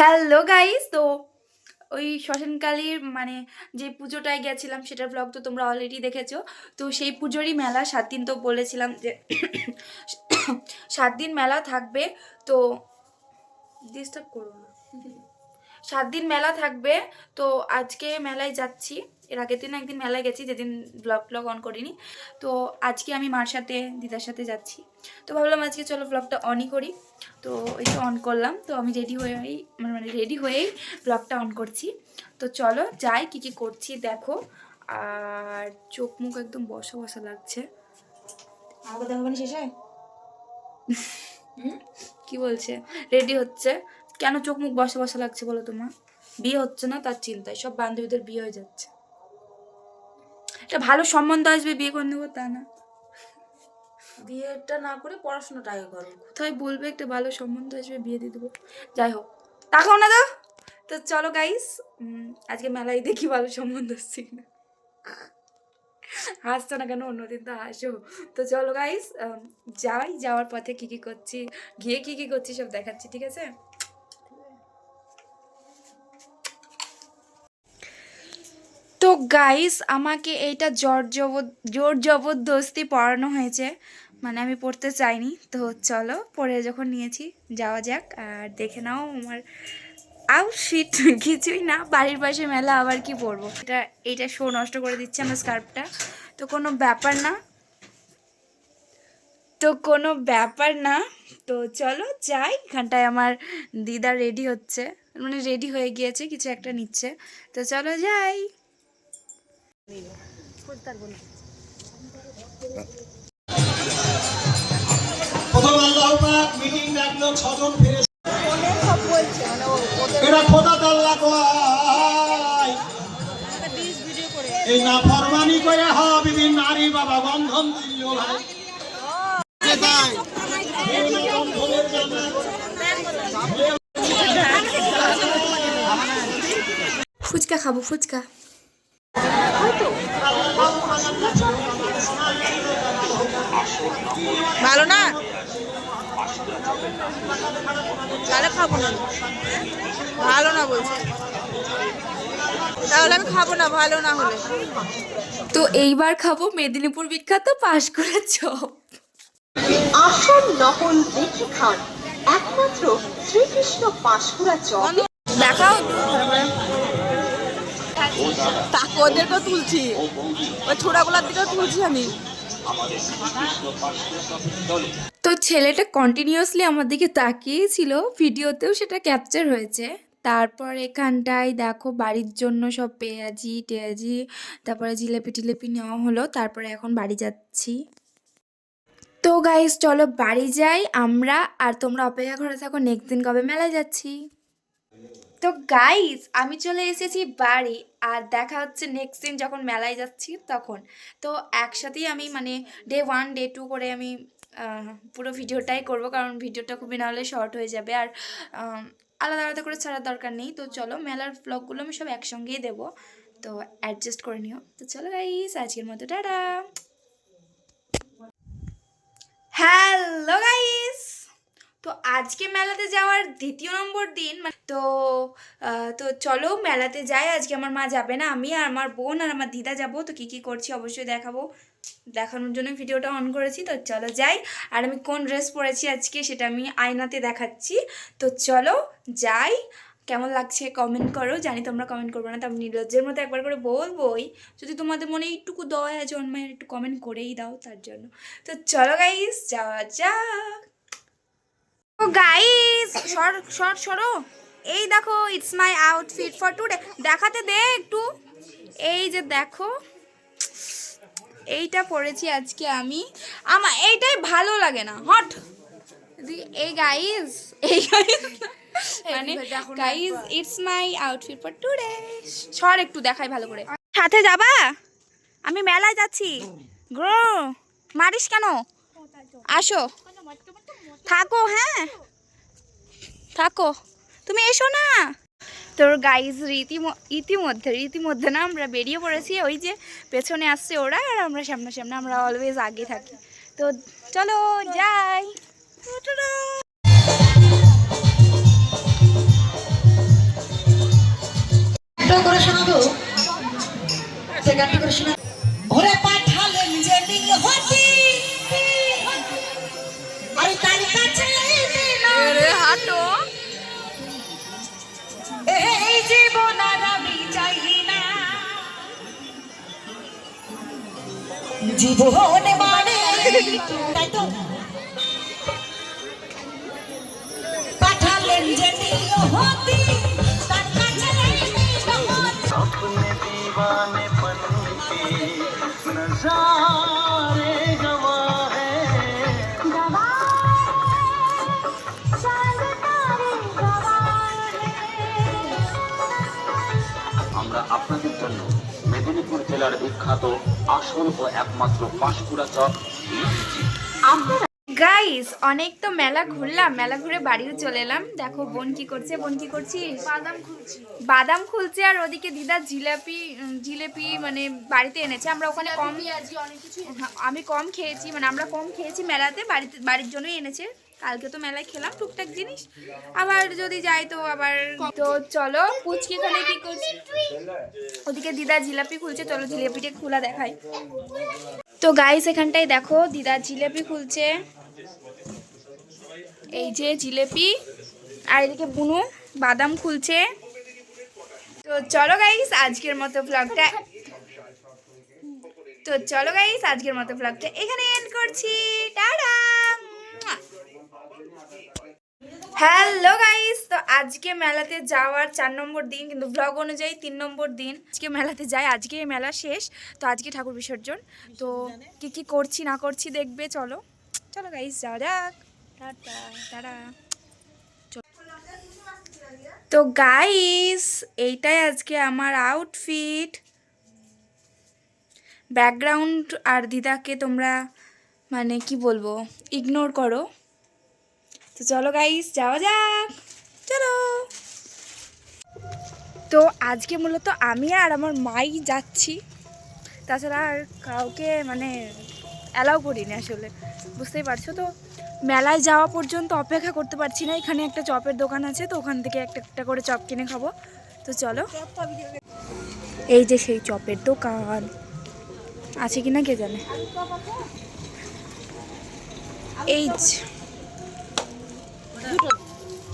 Hello guys, তো ওই শ্মশানকালীর মানে যে পুজোটায় গেছিলাম সেটার ব্লগ তো তোমরা অলরেডি দেখেছ। তো সেই পুজোরই মেলা সাত দিন তো বলেছিলাম যে সাত দিন মেলা থাকবে, তো ডিস্টার্ব করো না। সাত দিন মেলা থাকবে। তো আজকে মেলায় যাচ্ছি। এর আগের দিন একদিন মেলায় গেছি যেদিন ব্লগ ব্লগ অন করিনি। তো আজকে আমি মার সাথে দিদার সাথে যাচ্ছি। তো ভাবলাম আজকে চলো ব্লগটা অনই করি। তো এই তো অন করলাম তো আমি রেডি হয়েই মানে মানে রেডি হয়েই ব্লগটা অন করছি। তো চলো যাই কী কী করছি দেখো। আর চোখ মুখ একদম বসা বসা লাগছে। শেষ হয়? কি বলছে? রেডি হচ্ছে। কেন চোখ মুখ বসা বসা লাগছে বলো তোমার বিয়ে হচ্ছে না তার চিন্তায়। সব বান্ধবীদের বিয়ে হয়ে যাচ্ছে। একটা ভালো সম্বন্ধ আসবে বিয়ে করে নেব তা না। বিয়েটা না করে পড়াশোনাটা আগে করো। কোথায় বলবে একটা ভালো সম্বন্ধ আসবে বিয়ে দিয়ে দেবো? যাই হোক তাকাও না তো তো চলো গাইস আজকে মেলায় দেখি ভালো সম্বন্ধ আসছে কিনা। হাসছো না কেন? অন্যদিন তো হাসো। তো চলো গাইস যাই যাওয়ার পথে কী কী করছি গিয়ে কী কী করছি সব দেখাচ্ছি ঠিক আছে? তো গাইস আমাকে এইটা জোর জবর জোর জবরদস্তি পড়ানো হয়েছে। মানে আমি পড়তে চাইনি। তো চলো পড়ে যখন নিয়েছি, যাওয়া যাক। আর দেখে নাও আমার আউটফিট কিছুই না, বাড়ির পাশে মেলা, আবার কি পরবো? এটা, এইটা শো নষ্ট করে দিচ্ছে আমার স্কার্ফটা তো কোনো ব্যাপার না। তো কোনো ব্যাপার না। তো চলো যাই। এখানটায় আমার দিদা রেডি হচ্ছে। মানে রেডি হয়ে গিয়েছে, কিছু একটা নিচ্ছে। তো চলো যাই। প্রথম আল্লাহ পাক মিটিং এই না ফরমানি হওয়া বিভিন্ন নারী বাবা, বন্ধন ফুচকা খাব, ফুচকা। ভালো না? তাহলে খাব না। ভালো না বলছে। তাহলে আমি খাব না ভালো না হলে। তো এইবার খাব মেদিনীপুর বিখ্যাত পাশ করে চপ। আসল নকল দেখে খান। একমাত্র শ্রীকৃষ্ণ পাঁশকুড়া চক দেখাও। তাকে তুলছি। ওই ছোড়াগুলোর তুলছি আমি। তো ছেলেটা কন্টিনিউয়াসলি আমার দিকে তাকিয়েই ছিল। ভিডিওতেও সেটা ক্যাপচার হয়েছে। তারপর এখানটায় দেখো বাড়ির জন্য সব পেঁয়াজি, টেয়াজি, তারপরে জিলেপি টিলেপি নেওয়া হলো। তারপরে এখন বাড়ি যাচ্ছি। তো গাইস চলো বাড়ি যাই আমরা। আর তোমরা অপেক্ষা করে থাকো নেক্সট দিন কবে মেলায় যাচ্ছি। তো গাইজ আমি চলে এসেছি বাড়ি আর দেখা হচ্ছে নেক্সট দিন যখন মেলায় যাচ্ছি তখন। তো একসাথেই আমি মানে ডে ওয়ান ডে টু করে আমি পুরো ভিডিওটাই করব কারণ ভিডিওটা খুবই নাহলে শর্ট হয়ে যাবে আর আলাদা আলাদা করে ছাড়ার দরকার নেই। তো চলো মেলার ব্লগগুলো আমি সব একসঙ্গেই দেবো। তো অ্যাডজাস্ট করে নিও। তো চলো গাইস আজকের মতো, টাটা হ্যালো গাইস তো আজকে মেলাতে যাওয়ার দ্বিতীয় নম্বর দিন মানে তো তো চলো মেলাতে যাই। আজকে আমার মা যাবে না, আমি আর আমার বোন আর আমার দিদা যাব, তো কী কী করছি অবশ্যই দেখাবো। দেখানোর জন্য ভিডিওটা অন করেছি, তো চলো যাই। আর আমি কোন ড্রেস পরেছি আজকে সেটা আমি আয়নাতে দেখাচ্ছি। তো চলো যাই। কেমন লাগছে কমেন্ট করো, জানি তোমরা কমেন্ট করবে না, তো আমি নির্লজ্জের মতো একবার করে বলবোই। যদি তোমাদের মনে এইটুকু দয়া জন্মায়, একটু কমেন্ট করেই দাও তার জন্য। তো চলো গাইস যাওয়া যাক। গাইস সর সর সরো। এই দেখো it's my outfit for today দেখাতে দে একটু। এই যে দেখো এইটা পরেছি আজকে আমি। আমার এইটাই ভালো লাগে না হট। এই গাইস এই গাইস মানে guys it's my outfit for today সর একটু দেখাই ভালো করে। সাথে যাবা? আমি মেলায় যাচ্ছি। গ্রো মারিস কেন? আসো। থাকো হ্যাঁ। থাকো। তুমি এসো না। তোর গাইজ রীতি ইতিমধ্যে, রীতিমধ্যে না আমরা বেরিয়ে পড়েছি, ওই যে পেছনে আসছে ওরা, আর আমরা সামনা সামনে আমরা অলওয়েজ আগে থাকি। তো চলো, যাই। করে শোনাবো সেখান থেকে ওরে পাঠালেন যে জীবন মানে তাই তো? আপনাদের জন্য মেদিনীপুর জেলার বিখ্যাত আসল ও একমাত্র পাঁশকুড়া চক গাইস অনেক তো মেলা ঘুরলাম মেলা ঘুরে বাড়িও চলে এলাম। দেখো বোন কি করছে বোন কি করছিস বাদাম খুলছি। বাদাম খুলছে আর ওদিকে দিদা জিলাপি জিলেপি মানে বাড়িতে এনেছে। আমরা ওখানে কম হ্যাঁ, আমি কম খেয়েছি মানে আমরা কম খেয়েছি মেলাতে বাড়িতে বাড়ির জন্যই এনেছে। কালকে তো মেলায় খেলাম টুকটাক জিনিস। আবার যদি যাই তো আবার তো চলো পুচকি এখানে কি করছি? ওদিকে দিদা জিলাপি খুলছে, চলো জিলাপিটা খোলা দেখাই। তো গাইস এখানটায় দেখো, দিদা জিলেপি খুলছে। এই যে জিলেপি, আর এদিকে বুনু বাদাম খুলছে। তো চলো গাইস আজকের মতো ব্লগটা তো চলো গাইস আজকের মতো ব্লগটা এখানে এন্ড করছি। টাটা! হ্যালো গাইস তো আজকে মেলাতে যাওয়ার চার নম্বর দিন, কিন্তু ব্লগ অনুযায়ী তিন নম্বর দিন। আজকে মেলাতে যাই, আজকে মেলা শেষ। তো আজকে ঠাকুর বিসর্জন। তো কি কি করছি, না করছি দেখবে, চলো। চলো গাইস যাওয়া যাক। তো গাইস এইটাই আজকে আমার আউটফিট ব্যাকগ্রাউন্ড আর দিদাকে তোমরা মানে কি বলব ইগনোর করো। তো চলো গাইস যাওয়া যাক। চলো। তো আজকে মূলত আমি আর আমার মাই যাচ্ছি। তাছাড়া আর কাউকে মানে অ্যালাউ করিনি আসলে। বুঝতেই পারছ তো? মেলায় যাওয়া পর্যন্ত অপেক্ষা করতে পারছি না। এখানে একটা চপের দোকান আছে, তো ওখান থেকে একটা একটা করে চপ কিনে খাব। তো চলো। এই যে সেই চপের দোকান। আছে কিনা কে জানে? এই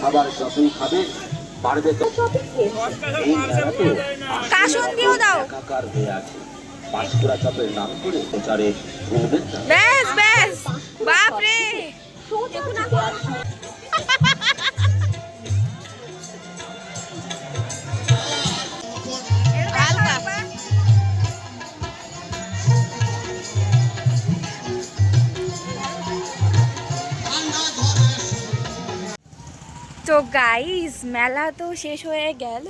খাবার যতই খাবে বাড়বে তো। এই দাও একাকার হয়ে আছে। পাঁশকুড়া চপের নাম করে প্রচারে ব্যাস ব্যাস। বাপরে। গাইস মেলা তো শেষ হয়ে গেল।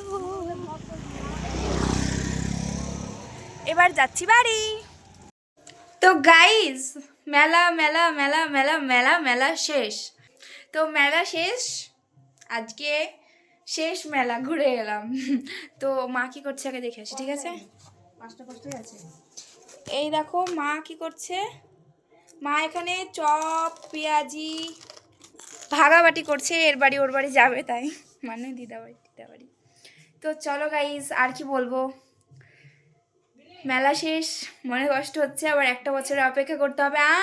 এবার যাচ্ছি বাড়ি। তো গাইস মেলা মেলা মেলা মেলা মেলা মেলা শেষ। তো মেলা শেষ আজকে শেষ মেলা ঘুরে এলাম। তো মা কি করছে আগে দেখে আসি ঠিক আছে। এই দেখো মা কি করছে। মা এখানে চপ পেঁয়াজি ভাগাবাটি করছে, এর বাড়ি ওর বাড়ি যাবে তাই। মানে দিদা বাড়ি দিদা বাড়ি তো চলো গাইস আর কি বলব? মেলা শেষ, মনে কষ্ট হচ্ছে, আবার একটা বছরে অপেক্ষা করতে হবে। আ,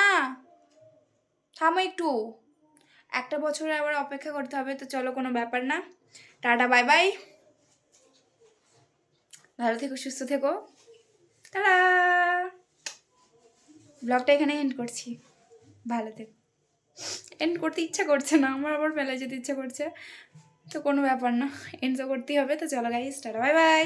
থামো একটু। একটা বছরে আবার অপেক্ষা করতে হবে, তো চলো কোনো ব্যাপার না। টাটা বাই বাই ভালো থেকো, সুস্থ থেকো। টাটা। ব্লগটা এখানে এন্ড করছি। ভালো থেকো। এন্ড করতে ইচ্ছা করছে না, আমার আবার মেলায় যেতে ইচ্ছা করছে। তো কোনো ব্যাপার না এন্ড তো করতেই হবে। তো চলো গাইস টাটা বাই বাই